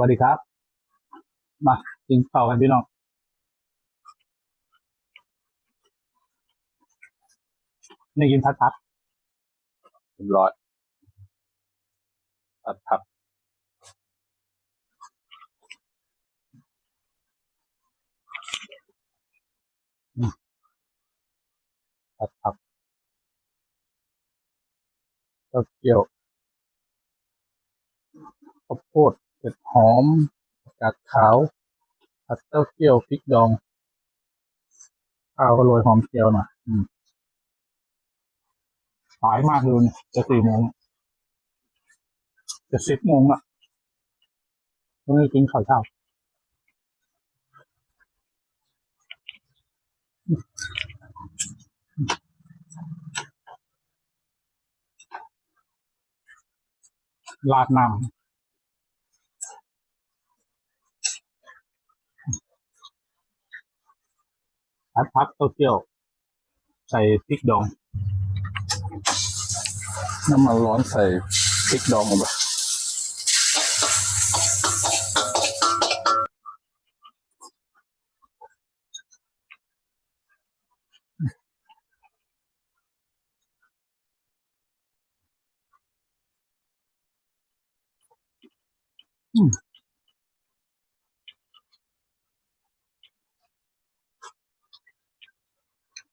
วัสดีครับ มากินข้าวกันพี่น้องนี่กินพัดพัดเรียบร้อยผัดผักพัดพัดเต้าเกี๊ยวข้าวโพด เผ็ดหอมกาดขาวผัดเต้าเกี๊ยวพริกดองข้าวก็โรยหอมเจียวหน่อยสายมากเลยจะสี่โมงจะสิบโมงอะต้องกินข้าวเช้าลาดน้ำ พัดพักเต้าเจี้ยว ใส่พริกดอง น้ำมันร้อนใส่พริกดองลงไป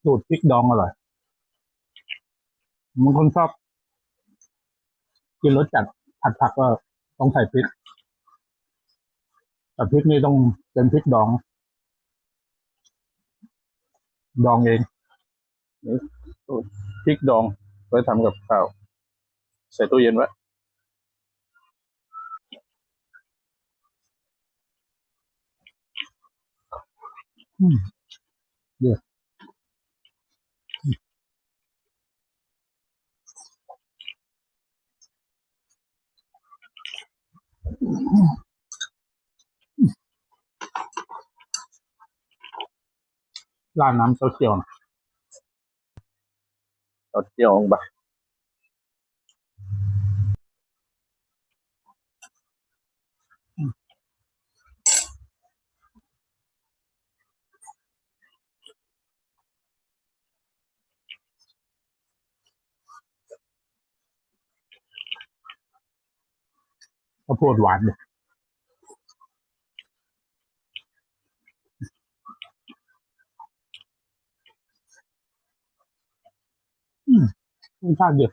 สูตรพริกดองอร่อยบางคนชอบกินรสจัดผัดผักก็ต้องใส่พริก แต่พริกนี่ต้องเป็นพริกดอง ดองเองพริกดองไว้ทำกับข้าว ใส่ตู้เย็นไว้ ราดน้ำเต้าเจียวนะเอาเจียวลงไป ข้าวโพดหวานเลยอืมรสชาติเด็ด